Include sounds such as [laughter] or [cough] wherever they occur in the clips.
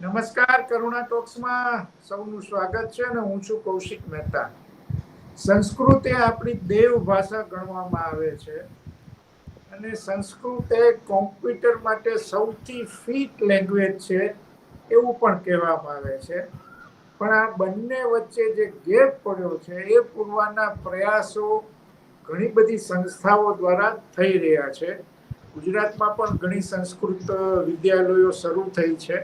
નમસ્કાર કરુણા ટોક્સમાં સૌનું સ્વાગત છે અને હું છું કૌશિક મહેતા. સંસ્કૃત એ આપણી દેવ ભાષા ગણવામાં આવે છે અને સંસ્કૃત એ કોમ્પ્યુટર માટે સૌથી ફિટ લેંગ્વેજ છે એવું પણ કહેવામાં આવે છે. પણ આ બંને વચ્ચે જે ગેપ પડ્યો છે એ પૂરવાના પ્રયાસો ઘણી બધી સંસ્થાઓ દ્વારા થઈ રહ્યા છે. ગુજરાતમાં પણ ઘણી સંસ્કૃત વિદ્યાલયો શરૂ થઈ છે.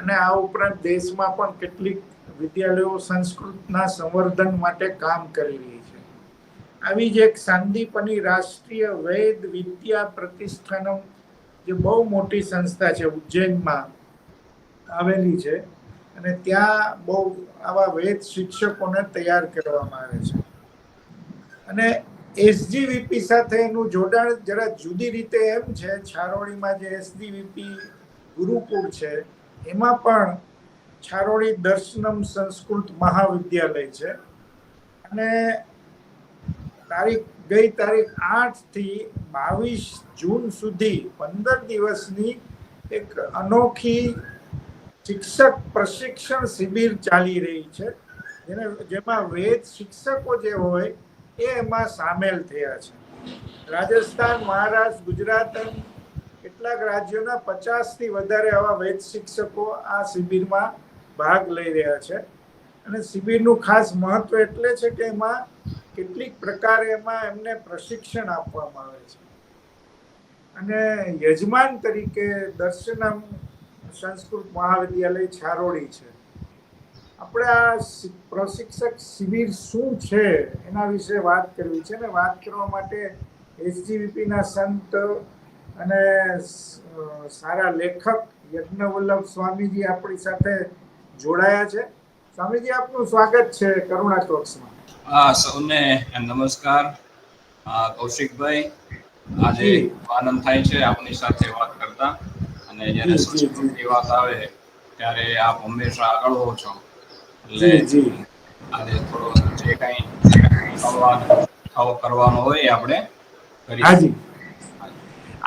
અને આ ઉપરાંત દેશમાં પણ કેટલીક વિદ્યાલયો સંસ્કૃતના સંવર્ધન માટે કામ કરી રહી છે. આવી જ એક સાંદીપની રાષ્ટ્રીય વૈદ વિદ્યા પ્રતિષ્ઠાનમ જે બહુ મોટી સંસ્થા છે, ઉજ્જૈનમાં આવેલી છે અને ત્યાં બહુ આવા વેદ શિક્ષકોને તૈયાર કરવામાં આવે છે. અને એસજીવીપી સાથે એનું જોડાણ જરા જુદી રીતે એમ છે, છારોડીમાં જે એસજીવીપી ગુરુકુળ છે એમાં પણ છારોડી દર્શનમ સંસ્કૃત મહાવિદ્યાલય છે. અને તારીખ, ગઈ તારીખ આઠથી બાવીસ જૂન સુધી પંદર દિવસની એક અનોખી શિક્ષક પ્રશિક્ષણ શિબિર ચાલી રહી છે. જેને, જેમાં વેદ શિક્ષકો જે હોય એ એમાં સામેલ થયા છે. રાજસ્થાન, મહારાષ્ટ્ર, ગુજરાત કેટલાક રાજ્યોના પચાસથી વધારે આવા વૈદ શિક્ષકો આ શિબિરમાં ભાગ લઈ રહ્યા છે. અને શિબિરનું ખાસ મહત્વ એટલે છે કે એમાં કેટલીક પ્રકારે એમાં એમને પ્રશિક્ષણ આપવામાં આવે છે. અને યજમાન તરીકે દર્શનમ સંસ્કૃત મહાવિદ્યાલય છારોડી છે. આપણે આ પ્રશિક્ષક શિબિર શું છે એના વિશે વાત કરવી છે ને વાત કરવા માટે એસજીવીપીના સંત અને સારા લેખક યજ્ઞવલ્લભ સ્વામીજી આપણી સાથે જોડાયા છે. સ્વામીજી આપનું સ્વાગત છે કરુણા ટોક્સમાં હા સૌને નમસ્કાર. કૌશિકભાઈ આજે આનંદ થાય છે આપની સાથે વાત કરતા. અને જ્યારે. સંસ્કૃતની વાત આવે ત્યારે આપ હંમેશા આગળ હો છો. એટલે આજે થોડો જે કાંઈ કરવાનો હોય આપણે કરી હાજી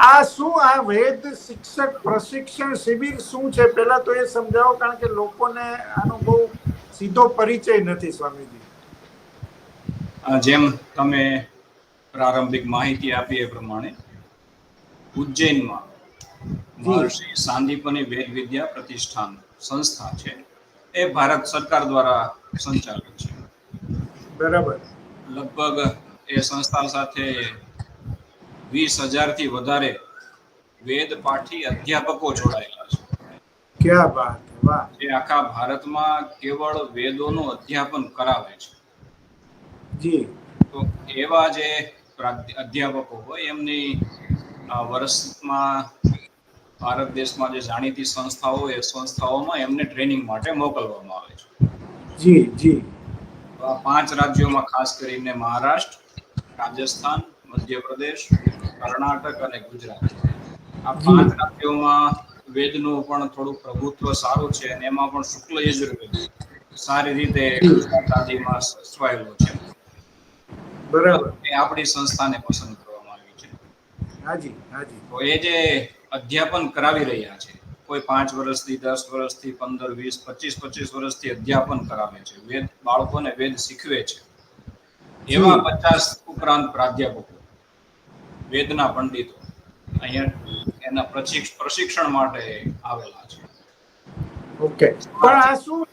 આ શું? આ વેદ શિક્ષક પ્રશિક્ષણ શિબિર શું છે? પહેલા તો એ સમજાવો કારણ કે લોકોને આનો બહુ સીધો પરિચય નથી સ્વામીજી. જેમ તમે પ્રારંભિક માહિતી આપી એ પ્રમાણે ઉજ્જૈનમાં મહર્ષિ સાંદીપની વેદ વિદ્યા પ્રતિષ્ઠાન સંસ્થા છે. એ ભારત સરકાર દ્વારા સંચાલિત છે. બરાબર. લગભગ એ સંસ્થા સાથે વીસ હજારથી વધારે વેદ પાઠી અધ્યાપકો જોડાયેલા છે. ક્યાં વાત વાહ. જે આખા ભારતમાં કેવળ વેદોનું અધ્યાપન કરાવે છે. જી. તો એવા જે અધ્યાપકો હોય એમની વર્ષમાં ભારત દેશમાં જે જાણીતી સંસ્થાઓ એ સંસ્થાઓમાં એમને ટ્રેનિંગ માટે મોકલવામાં આવે છે. જી જી. પાંચ રાજ્યોમાં ખાસ કરીને મહારાષ્ટ્ર રાજસ્થાન મધ્યપ્રદેશ કર્ણાટક અને ગુજરાત. આ પાંચ રાજ્યોમાં વેદનું પણ થોડું પ્રભુત્વ સારું છે અને એમાં પણ શુક્લ યજુર્વેદ સારી રીતે ગુજરાત સચવાયેલો છે. બરાબર. એ આપણી સંસ્થાને પસંદ કરવામાં આવી છે. હાજી હાજી. તો એ જે અધ્યાપન કરાવી રહ્યા છે કોઈ પાંચ વર્ષથી દસ વર્ષથી પંદર વીસ પચીસ પચીસ વર્ષથી અધ્યાપન કરાવે છે વેદ બાળકોને વેદ શીખવે છે. એવા પચાસ ઉપરાંત પ્રાધ્યાપકો. વેદના પંડિતો અહીંયા એના પ્રશિક્ષણ માટે આવેલા છે. ઓકે. પણ આ શું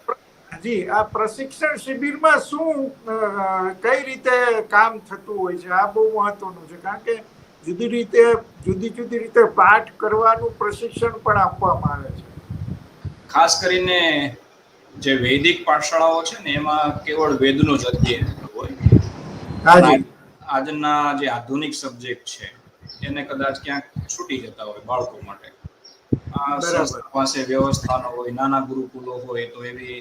જી આ પ્રશિક્ષણ શિબિરમાં શું કઈ રીતે કામ થતું હોય છે? આ બહુ મહત્વનું છે કારણ કે જુદી રીતે જુદી જુદી રીતે પાઠ કરવાનું પ્રશિક્ષણ પણ આપવામાં આવે છે. ખાસ કરીને જે વૈદિક પાઠશાળાઓ છે ને એમાં કેવળ વેદનું જ અધ્યયન હોય. આજના જે આધુનિક સબ્જેક્ટ છે એને કદાચ ક્યાંક છૂટી જતા હોય બાળકો માટે. પાસે વ્યવસ્થા હોય નાના ગુરુકુલો હોય તો એવી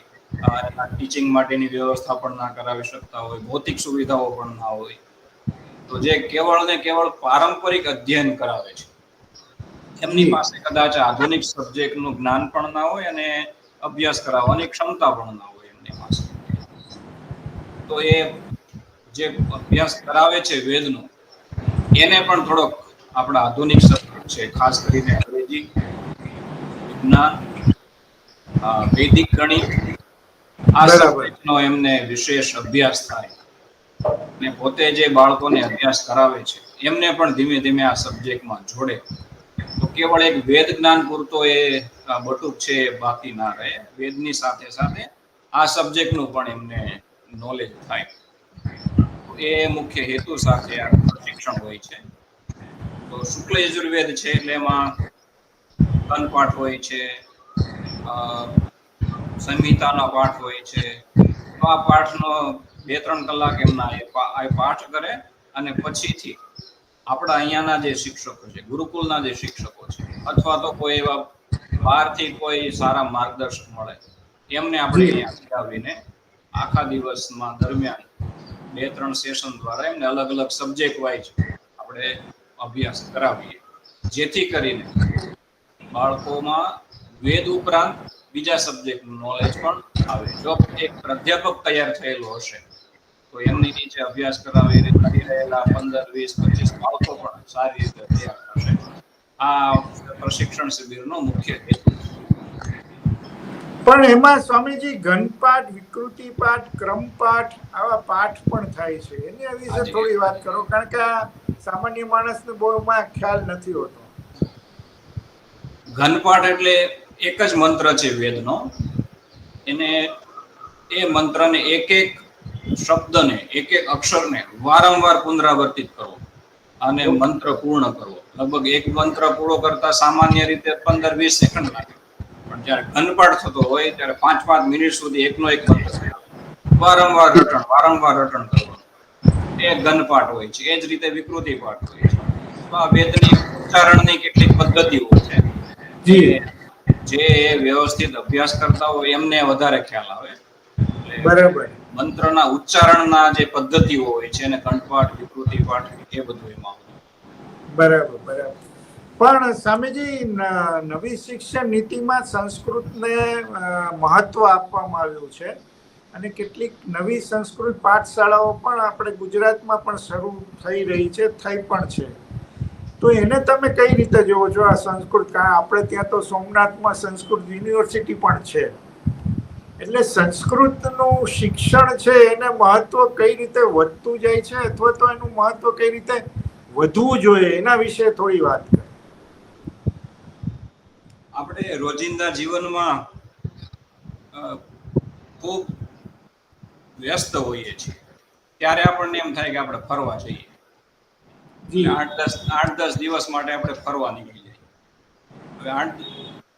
ટીચિંગ માટેની વ્યવસ્થા પણ ના કરાવી શકતા હોય ભૌતિક સુવિધાઓ પણ ના હોય. તો જે કેવળ ને કેવળ પારંપરિક અધ્યયન કરાવે છે એમની પાસે કદાચ આધુનિક સબ્જેક્ટનું જ્ઞાન પણ ના હોય અને અભ્યાસ કરાવવાની ક્ષમતા પણ ના હોય એમની પાસે. તો એ જે અભ્યાસ કરાવે છે વેદનો એને પણ થોડોક આપણા આધુનિક સબ્જેક્ટ છે ખાસ કરીને અંગ્રેજી વિજ્ઞાન વૈદિક ગણિત આ સબ્જેક્ટનો એમને વિશેષ અભ્યાસ થાય. ને પોતે જે બાળકોને અભ્યાસ કરાવે છે એમને પણ ધીમે ધીમે આ સબ્જેક્ટમાં જોડે. તો કેવળ એક વેદ જ્ઞાન પૂરતો એ બટુક છે બાકી ના રહે. વેદની સાથે સાથે આ સબ્જેક્ટનું પણ એમને નોલેજ થાય. એ મુખ્ય હેતુ સાથે આ શિક્ષણ હોય છે તો શુક્લ યજુર્વેદ છે એટલે એમાં પાઠ હોય છે સંહિતાના પાઠ હોય છે તો આ પાઠનો બે ત્રણ કલાક એમના એ પાઠ કરે અને પછીથી આપણા અહીંયાના જે શિક્ષકો છે ગુરુકુલના જે શિક્ષકો છે અથવા તો કોઈ એવા બહારથી કોઈ સારા માર્ગદર્શક મળે એમને આપણે. અહીંયા આવીને આખા દિવસમાં દરમિયાન બે ત્રણ સેશન દ્વારા એમને અલગ અલગ સબ્જેક્ટ વાઇઝ આપણે અભ્યાસ કરાવીએ. જેથી કરીને બાળકોમાં વેદ ઉપરાંત બીજા સબ્જેક્ટનું નોલેજ પણ આવે. જો એક પ્રાધ્યાપક તૈયાર થયેલો હશે, તો એમની નીચે અભ્યાસ કરાવી કરી રહેલા પંદર, વીસ, પચીસ બાળકો પણ સારી રીતે તૈયાર થશે. આ પ્રશિક્ષણ શિબિરનો મુખ્ય હેતુ છે. પણ એમાં સ્વામીજી ઘનપાઠ વિકૃતિ પાઠ ક્રમ પાઠ આવા પાઠ પણ થાય છે. એની વિશે થોડી વાત કરો કારણ કે આ સામાન્ય માણસને બહુ એમાં ખ્યાલ નથી હોતો. ઘનપાઠ એટલે એક જ મંત્ર છે વેદનો. એને એ મંત્રને એક એક શબ્દને એક એક અક્ષરને વારંવાર પુનરાવર્તિત કરવો અને મંત્ર પૂર્ણ કરવો. લગભગ એક મંત્ર પૂરો કરતા સામાન્ય રીતે પંદર વીસ સેકન્ડ લાગે. પણ જ્યારે ઘનપાટ થતો હોય ત્યારે પાંચ પાંચ મિનિટ સુધી એકનો એક વારંવાર રટણ વારંવાર રટણ કરવાનું. એ ઘનપાઠ હોય છે. એ જ રીતે વિકૃતિ પાઠ હોય છે. આ વેદની ઉચ્ચારણની કેટલીક પદ્ધતિઓ છે. જી. જે વ્યવસ્થિત અભ્યાસ કરતા હોય એમને વધારે ખ્યાલ આવે. બરાબર. મંત્રના ઉચ્ચારણના જે પદ્ધતિઓ હોય છે એને કંઠપાઠ વિકૃતિ પાઠ એ બધું એમાં બરાબર બરાબર. પણ સ્વામીજી નવી શિક્ષણ નીતિમાં સંસ્કૃતને મહત્વ આપવામાં આવ્યું છે. અને કેટલીક નવી સંસ્કૃત પાઠશાળાઓ પણ આપણે ગુજરાતમાં પણ શરૂ થઈ રહી છે, થઈ પણ છે. તો એને તમે કઈ રીતે જોવો છો આ સંસ્કૃત? કારણ આપણે ત્યાં તો સોમનાથમાં સંસ્કૃત યુનિવર્સિટી પણ છે. એટલે સંસ્કૃતનું શિક્ષણ છે, એને મહત્વ કઈ રીતે વધતું જાય છે, અથવા તો એનું મહત્વ કઈ રીતે વધવું જોઈએ, એના વિશે થોડી વાત કરો. આપણે રોજિંદા જીવનમાં ખૂબ વ્યસ્ત હોઈએ છીએ. ત્યારે આપણને એમ થાય કે આપણે ફરવા જઈએ. આઠ દસ આઠ દસ દિવસ માટે આપણે ફરવા નીકળી જઈએ. હવે આઠ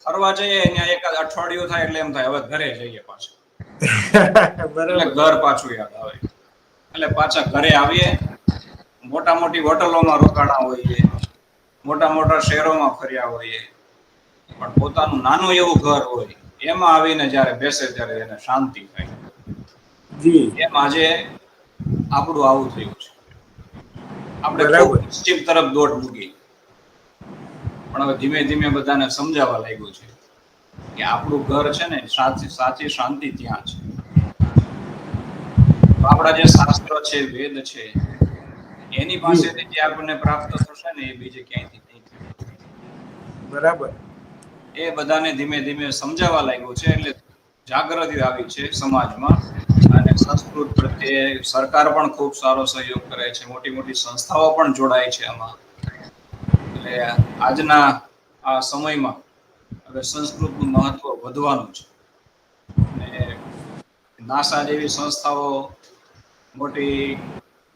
ફરવા જઈએ ત્યાં એકાદ અઠવાડિયું થાય એટલે એમ થાય હવે ઘરે જઈએ પાછું. [laughs] એટલે ઘર પાછું યાદ આવે. એટલે પાછા ઘરે આવીએ. મોટા મોટી હોટલોમાં રોકાણા હોઈએ. મોટા મોટા શહેરોમાં ફર્યા હોઈએ. પણ પોતાનું નાનું એવું ઘર હોય એમાં આવીને જ્યારે બેસે ત્યારે એને શાંતિ થાય. જી. એમ આજે આપણું આવું થયું છે. આપણે પશ્ચિમ તરફ દોટ મૂકી. પણ હવે ધીમે ધીમે બધાને સમજાવવા લાગ્યું છે કે આપણું ઘર છે ને સાચી સાચી શાંતિ ત્યાં છે. આપણા જે શાસ્ત્ર છે વેદ છે એની પાસેથી જે આપણને પ્રાપ્ત થશે ને એ બીજે ક્યાંયથી નહીં બરાબર. એ બધાને ધીમે ધીમે સમજાવવા લાગ્યો છે, એટલે જાગૃતિ આવી છે સમાજમાં. અને સંસ્કૃત પ્રત્યે સરકાર પણ ખૂબ સારો સહયોગ કરે છે, મોટી મોટી સંસ્થાઓ પણ જોડાય છે આમાં. એટલે આજના આ સમયમાં હવે સંસ્કૃતનું મહત્વ વધવાનું છે. અને નાસા જેવી સંસ્થાઓ, મોટી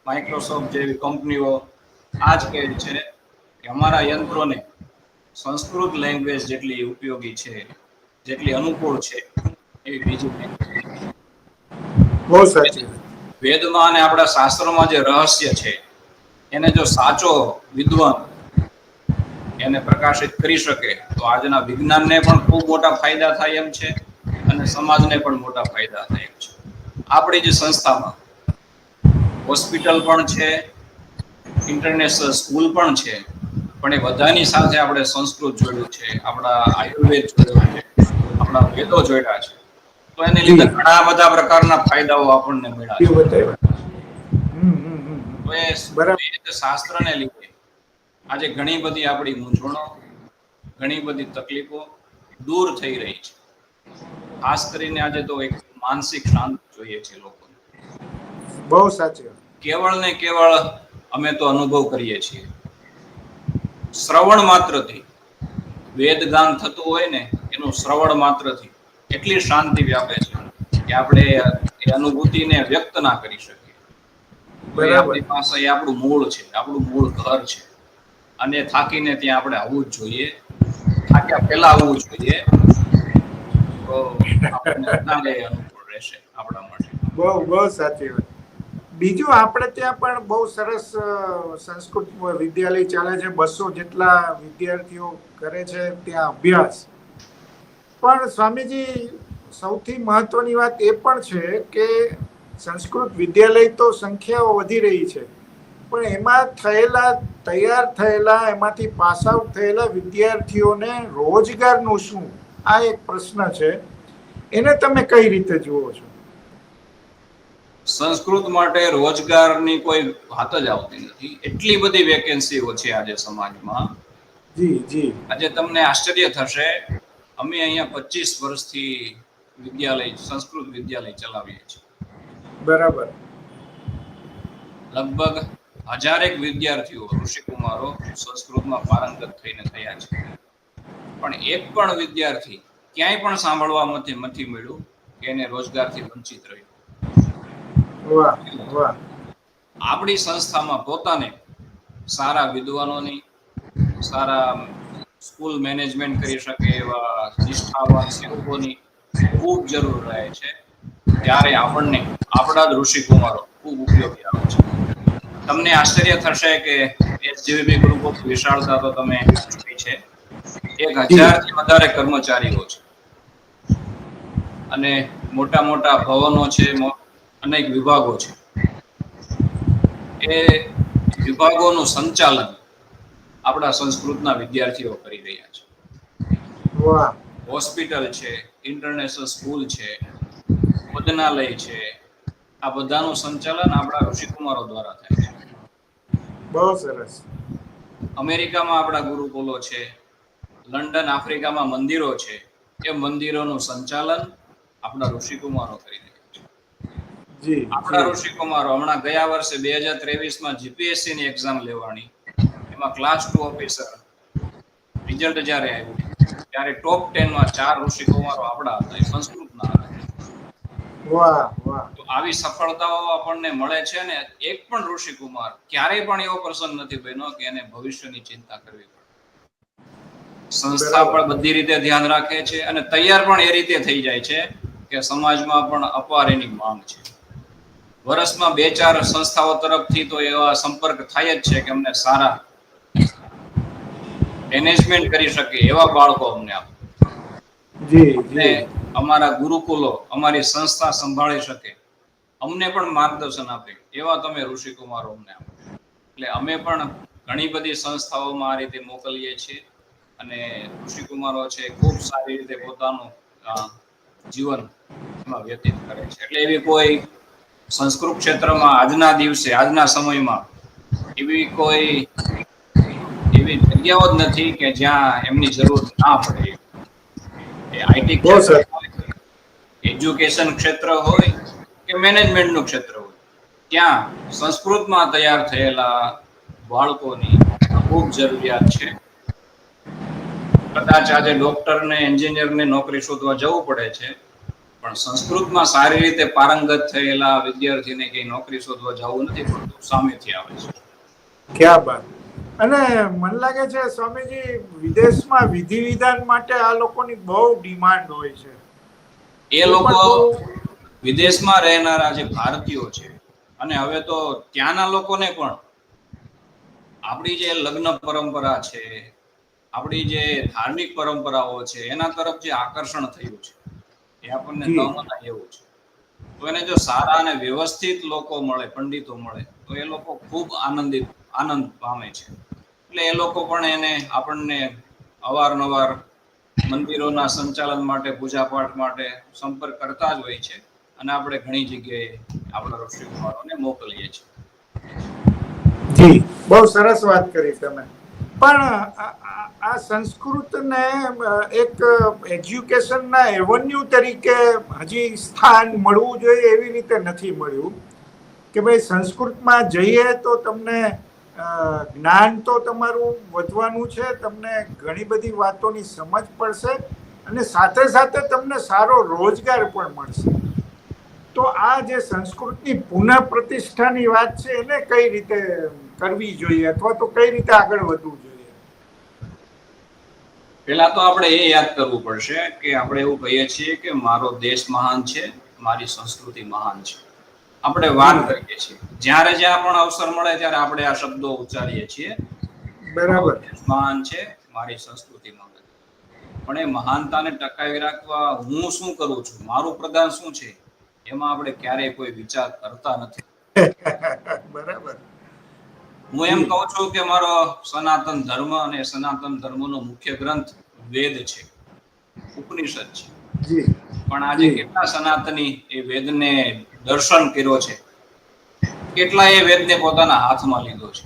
માઇક્રોસોફ્ટ જેવી કંપનીઓ આ જ કહે છે કે અમારા યંત્રોને સંસ્કૃત લેંગ્વેજ જેટલી ઉપયોગી છે જેટલી અનુકૂળ છે એ બીજી બહુ સાચી વેદમાં અને આપણા શાસ્ત્રોમાં જે રહસ્ય છે એને જો સાચો વિદ્વાન એને પ્રકાશિત કરી શકે તો આજના વિજ્ઞાનને પણ ખૂબ મોટા ફાયદા થાય એમ છે અને સમાજને પણ મોટા ફાયદા થાય એમ છે. આપણી જે સંસ્થામાં હોસ્પિટલ પણ છે ઇન્ટરનેશનલ સ્કૂલ પણ છે પણ એ બધાની સાથે આપણે સંસ્કૃત જોડ્યું છે આપણા આયુર્વેદ જોડ્યો છે આપણા વેદો જોડ્યા છે. તો એને લીધે ઘણા બધા પ્રકારના ફાયદાઓ આપણને મળ્યા છે. શાસ્ત્રને લીધે આજે ઘણી બધી આપણી મૂંઝવણો ઘણી બધી તકલીફો દૂર થઈ રહી છે. ખાસ કરીને આજે તો એક માનસિક શાંતિ જોઈએ છે લોકોને. બહુ સાચું કેવળ ને કેવળ અમે તો અનુભવ કરીએ છીએ. શ્રવણ માત્રથી. વેદગાન થતું હોય ને એનું શ્રવણ માત્રથી એટલી શાંતિ વ્યાપે છે કે આપણે એ અનુભૂતિને વ્યક્ત ના કરી શકીએ. આપણી પાસે આપણું મૂળ છે આપણું મૂળ ઘર છે. અને થાકીને ત્યાં આપણે આવવું જ જોઈએ. થાક્યા પહેલા આવવું જોઈએ. તો આપણને વધારે અનુકૂળ રહેશે આપણા માટે. બહુ બહુ સાચી વાત. બીજું આપણે ત્યાં પણ બહુ સરસ સંસ્કૃત વિદ્યાલય ચાલે છે. બસો જેટલા વિદ્યાર્થીઓ કરે છે ત્યાં અભ્યાસ. પણ સ્વામીજી, સૌથી મહત્વની વાત એ પણ છે કે સંસ્કૃત વિદ્યાલય તો સંખ્યાઓ વધી રહી છે. પણ એમાં થયેલા, તૈયાર થયેલા, એમાંથી પાસ આઉટ થયેલા વિદ્યાર્થીઓને રોજગારનું શું? આ એક પ્રશ્ન છે. એને તમે કઈ રીતે જુઓ છો? સંસ્કૃત માટે રોજગારની કોઈ વાત જ આવતી નથી. એટલી બધી વેકેન્સીઓ છે આજે સમાજમાં. જી જી. આજે તમને આશ્ચર્ય થશે અમે અહીંયા પચીસ વર્ષથી વિદ્યાલય સંસ્કૃત વિદ્યાલય ચલાવીએ છીએ. બરાબર. લગભગ હજારેક વિદ્યાર્થીઓ ઋષિકુમારો સંસ્કૃતમાં પારંગત થઈને થયા છે. પણ એક પણ વિદ્યાર્થી ક્યાંય પણ સાંભળવા નથી મળ્યું કે એને રોજગારથી વંચિત રહ્યું. આપણી સંસ્થામાં પોતાને સારા વિદ્વાનોની, સારા સ્કૂલ મેનેજમેન્ટ કરી શકે એવા નિષ્ઠાવાન સેવકોની ખૂબ જરૂર રહે છે. ત્યારે આપણને આપણા જ ઋષિકુમારો ખૂબ ઉપયોગી આવે છે. તમને આશ્ચર્ય થશે કે એસજીવીબી ગ્રુપ ઓફ વિશાળતા તો તમે જોઈ છે. એક હજારથી વધારે કર્મચારીઓ છે. અને મોટા મોટા ભવનો છે અનેક વિભાગો છે. એ વિભાગોનું સંચાલન આપણા સંસ્કૃતના વિદ્યાર્થીઓ કરી રહ્યા છે. હોસ્પિટલ છે ઇન્ટરનેશનલ સ્કૂલ છે ભોજનાલય છે આ બધાનું સંચાલન આપણા ઋષિકુમારો દ્વારા થાય છે. બહુ સરસ. અમેરિકામાં આપણા ગુરુકુલો છે લંડન આફ્રિકામાં મંદિરો છે એ મંદિરોનું સંચાલન આપણા ઋષિકુમારો કરી જી આપણા હમણાં ગયા વર્ષે બે હજાર ત્રેવીસમાં જીપીએસસી ની એક્ઝામ લેવાની. એમાં ક્લાસ ટુ ઓફિસર રિઝલ્ટ જ્યારે આવ્યું ત્યારે ટોપ ટેનમાં ચાર ઋષિકુમારો આપણા હતા એ સંસ્કૃતના હતા. વાહ વાહ. તો આવી સફળતાઓ આપણને મળે છે ને એક પણ ઋષિકુમાર ક્યારેય પણ એવો પ્રસંગ નથી બન્યો કે એને ભવિષ્યની ચિંતા કરવી પડે. સંસ્થા પણ બધી રીતે ધ્યાન રાખે છે અને તૈયાર પણ એ રીતે થઈ જાય છે કે સમાજમાં પણ અપાર એની માંગ છે. વર્ષમાં બે ચાર સંસ્થાઓ તરફથી તો એવા સંપર્ક થાય જ છે કે અમને સારા મેનેજમેન્ટ કરી શકે એવા બાળકો અમને આપો. અમારા ગુરુકુલો અમારી સંસ્થા સંભાળી શકે. અમને પણ માર્ગદર્શન આપે. એવા તમે ઋષિકુમારો અમને આપો. એટલે અમે પણ ઘણી બધી સંસ્થાઓમાં આ રીતે મોકલીએ છીએ અને ઋષિકુમારો છે ખૂબ સારી રીતે પોતાનું જીવન વ્યતીત કરે છે. એટલે એવી કોઈ સંસ્કૃત ક્ષેત્રમાં આજના દિવસે આજના સમયમાં એવી કોઈ એવી જગ્યાઓ જ નથી કે જ્યાં એમની જરૂર ના પડે. આઈટી ક્ષેત્ર હોય એજ્યુકેશન ક્ષેત્ર હોય કે મેનેજમેન્ટનું ક્ષેત્ર હોય ત્યાં સંસ્કૃતમાં તૈયાર થયેલા બાળકોની ખૂબ જરૂરિયાત છે. કદાચ આજે ડોક્ટરને એન્જિનિયરને નોકરી શોધવા જવું પડે છે. પણ સંસ્કૃતમાં સારી રીતે પારંગત થયેલા વિદ્યાર્થીને કઈ નોકરી શોધવા જવું નથી પડતું સામેથી આવે છે. ક્યાં બાત. અને મને લાગે છે સ્વામીજી વિદેશમાં વિધિ વિધાન માટે આ લોકોની બહુ ડિમાન્ડ હોય છે. એ લોકો વિદેશમાં રહેનારા જે ભારતીયો છે અને હવે તો ત્યાંના લોકોને પણ આપણી જે લગ્ન પરંપરા છે આપણી જે ધાર્મિક પરંપરાઓ છે એના તરફ જે આકર્ષણ થયું છે. એ આપણને ન મનાય એવું છે. તો એને જો સારા અને વ્યવસ્થિત લોકો મળે પંડિતો મળે તો એ લોકો ખૂબ આનંદિત આનંદ પામે છે. એટલે એ લોકો પણ એને આપણને અવારનવાર મંદિરોના સંચાલન માટે પૂજાપાઠ માટે સંપર્ક કરતા જ હોય છે અને આપણે ઘણી જગ્યાએ આપણા ઋષિકુમારોને મોકલીએ છીએ. જી. બહુ સરસ વાત કરી તમે. પણ આ- સંસ્કૃતને એક એજ્યુકેશનના એવન્યુ તરીકે હજી સ્થાન મળવું જોઈએ એવી રીતે નથી મળ્યું. કે ભાઈ સંસ્કૃતમાં જઈએ તો તમને જ્ઞાન તો તમારું વધવાનું છે, તમને ઘણી બધી વાતોની સમજ પડશે અને સાથે સાથે તમને સારો રોજગાર પણ મળશે. તો આ જે સંસ્કૃતની પુનઃ પ્રતિષ્ઠાની વાત છે એને કઈ રીતે કરવી જોઈએ અથવા તો કઈ રીતે આગળ વધવું જોઈએ? પહેલા તો આપણે એ યાદ કરવું પડશે કે આપણે એવું કહીએ છીએ કે મારો દેશ મહાન છે મારી સંસ્કૃતિ મહાન છે. આપણે વાત કરીએ છીએ. જ્યારે જ્યાં પણ અવસર મળે ત્યારે આપણે આ શબ્દો ઉચ્ચારીએ છીએ. બરાબર. મહાન છે મારી સંસ્કૃતિ મહાન પણ એ મહાનતાને ટકાવી રાખવા હું શું કરું છું? મારું પ્રદાન શું છે? એમાં આપણે ક્યારેય કોઈ વિચાર કરતા નથી. [laughs] બરાબર. હું એમ કહું છું કે મારો સનાતન ધર્મ અને સનાતન ધર્મનો મુખ્ય ગ્રંથ વેદ છે ઉપનિષદ છે. પણ આજે કેટલા સનાતની એ વેદને દર્શન કર્યો છે કેટલા એ વેદને પોતાના હાથમાં લીધો છે.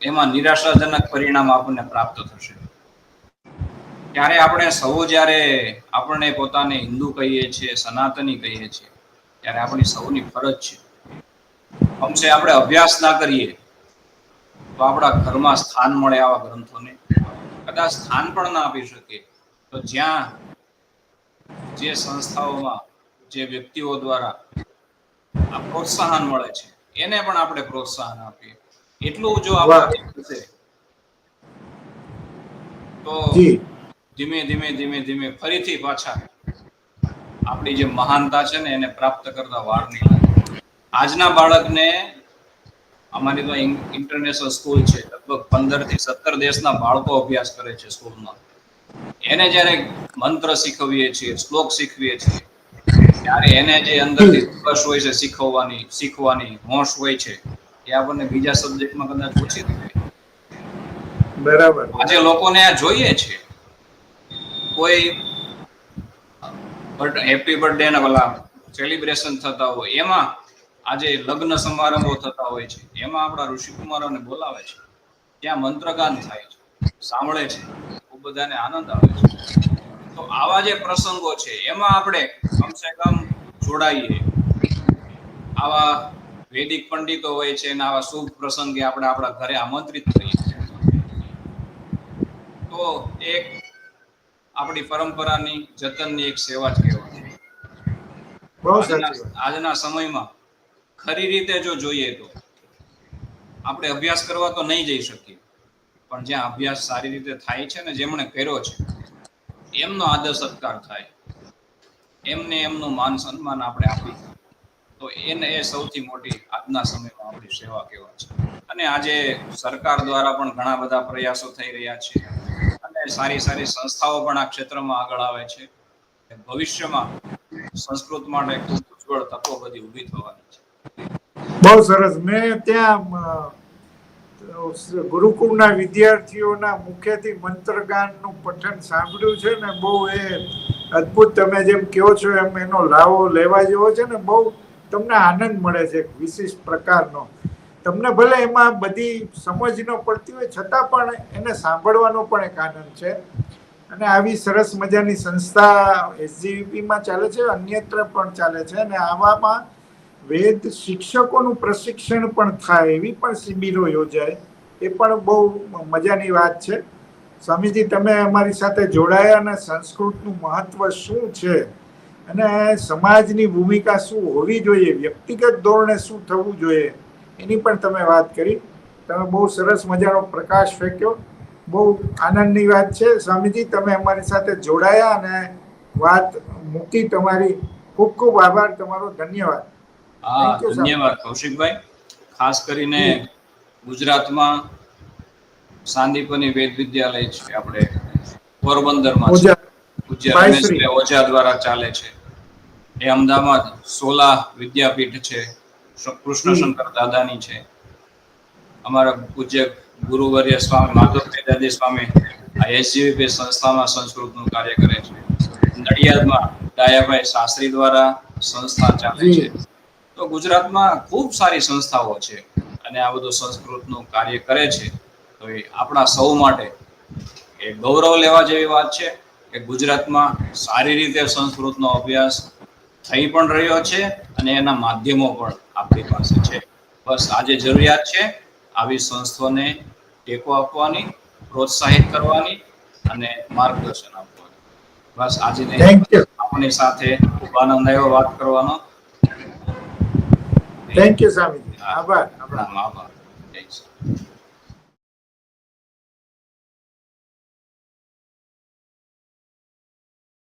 એમાં નિરાશાજનક પરિણામ આપણને પ્રાપ્ત થશે. ત્યારે આપણે સૌ જ્યારે આપણને પોતાને હિન્દુ કહીએ છીએ સનાતની કહીએ છીએ ત્યારે આપણી સૌની ફરજ છે. અંશે આપણે અભ્યાસ ના કરીએ તો આપણા ઘરમાં સ્થાન મળે આવા ગ્રંથોને. કદાચ સ્થાન પણ ના આપી શકીએ તો જ્યાં જે સંસ્થાઓમાં જે વ્યક્તિઓ દ્વારા આ પ્રોત્સાહન મળે છે એને પણ આપણે પ્રોત્સાહન આપીએ. એટલું જો આપણે તો ધીમે ધીમે ધીમે ધીમે ફરીથી પાછા આપણી જે મહાનતા છે ને એને પ્રાપ્ત કરતા વાર નહીં લાગે આજના બાળકને અમારી તો ઇન્ટરનેશનલ સ્કૂલ છે લગભગ પંદરથી સત્તર દેશના બાળકો અભ્યાસ કરે છે સ્કૂલમાં. એને જ્યારે મંત્ર શીખવીએ છીએ શ્લોક શીખવીએ છીએ ત્યારે એને જે અંદરથી રસ હોય છે શીખવવાની શીખવાની હોશ હોય છે એ આપણને બીજા સબ્જેક્ટમાં કદાચ ઓછી થઈ બરાબર. આજે લોકોને આ જોઈએ છે. કોઈ હેપી બર્થડે ના ભલા સેલિબ્રેશન થતા હોય એમાં આજે લગ્ન સમારંભો થતા હોય છે. એમાં આપણા ઋષિકુમારોને બોલાવે છે. ત્યાં મંત્રગાન થાય છે. સાંભળે છે. ખૂબ બધાને આનંદ આવે છે. તો આવા જે પ્રસંગો છે એમાં આપણે કમસે કમ જોડાઈએ. આવા વૈદિક પંડિતો હોય છે અને આવા શુભ પ્રસંગે આપણે આપણા ઘરે આમંત્રિત કરીએ તો એક આપણી પરંપરાની જતનની એક સેવા જ કહેવાય. આજના સમયમાં ખરી રીતે જો જોઈએ તો આપણે અભ્યાસ કરવા તો નહીં જઈ શકીએ. પણ જ્યાં અભ્યાસ સારી રીતે થાય છે ને જેમણે કર્યો છે, એમનો આદર સત્કાર થાય. એમને એમનું માન સન્માન આપણે આપી તો એને એ સૌથી મોટી આજના સમયમાં આપણી સેવા કહેવાય છે. અને આજે સરકાર દ્વારા પણ ઘણા બધા પ્રયાસો થઈ રહ્યા છે. અને સારી સારી સંસ્થાઓ પણ આ ક્ષેત્રમાં આગળ આવે છે. ભવિષ્યમાં સંસ્કૃત માટે ખૂબ ઉજ્જવળ તકો બધી ઊભી થવાની છે. બહુ સરસ. મેં ત્યાં ગુરુકુળના વિદ્યાર્થીઓના મુખ્યથી મંત્રગાનનું પઠન સાંભળ્યું છે ને બહુ એ અદ્ભુત તમે જેમ કહો છો એમ એનો લાવો લેવા જેવો છે ને બહુ તમને આનંદ મળે છે વિશિષ્ટ પ્રકારનો. તમને ભલે એમાં બધી સમજ ન પડતી હોય, છતાં પણ એને સાંભળવાનો પણ એક આનંદ છે. અને આવી સરસ મજાની સંસ્થા એસજીપીમાં ચાલે છે, અન્યત્ર પણ ચાલે છે. અને આવામાં વેદ શિક્ષકોનું પ્રશિક્ષણ પણ થાય એવી પણ શિબિરો યોજાય. એ પણ બહુ મજાની વાત છે. સ્વામીજી, તમે અમારી સાથે જોડાયા અને સંસ્કૃતનું મહત્વ શું છે? અને સમાજની ભૂમિકા શું હોવી જોઈએ? વ્યક્તિગત ધોરણે શું થવું જોઈએ? એની પણ તમે વાત કરી. તમે બહુ સરસ મજાનો પ્રકાશ ફેંક્યો. બહુ આનંદની વાત છે. સ્વામીજી, તમે અમારી સાથે જોડાયા અને વાત મૂકી તમારી ખૂબ ખૂબ આભાર. તમારો ધન્યવાદ. હા. ધન્યવાદ કૌશિકભાઈ. ખાસ કરીને ગુજરાતમાં સાંદીપની વેદ વિદ્યાલય છે આપણે પોરબંદરમાં રમેશભાઈ ઓઝા દ્વારા ચાલે છે. એ અમદાવાદ સોલા વિદ્યાપીઠ છે. કૃષ્ણશંકર દાદાની છે. અમારા પૂજ્ય ગુરુવર્ય સ્વામી માધવ દાદી સ્વામી આ એસજીવીપી સંસ્થામાં સંસ્કૃતનું કાર્ય કરે છે. નડિયાદમાં ડાયાભાઈ શાસ્ત્રી દ્વારા સંસ્થા ચાલે છે. તો ગુજરાતમાં ખૂબ સારી સંસ્થાઓ છે અને આ બધું સંસ્કૃતનું કાર્ય કરે છે. તો એ આપણા સૌ માટે એ ગૌરવ લેવા જેવી વાત છે કે ગુજરાતમાં સારી રીતે સંસ્કૃતનો અભ્યાસ થઈ પણ રહ્યો છે અને એના માધ્યમો પણ આપણી પાસે છે. બસ આજે જરૂરિયાત છે આવી સંસ્થાઓને ટેકો આપવાની પ્રોત્સાહિત કરવાની અને માર્ગદર્શન આપવાનું. બસ આજે આપણી સાથે ખૂબ આનંદ આવ્યો વાત કરવાનો. થેન્ક યુ સ્વામીજી આભાર આભાર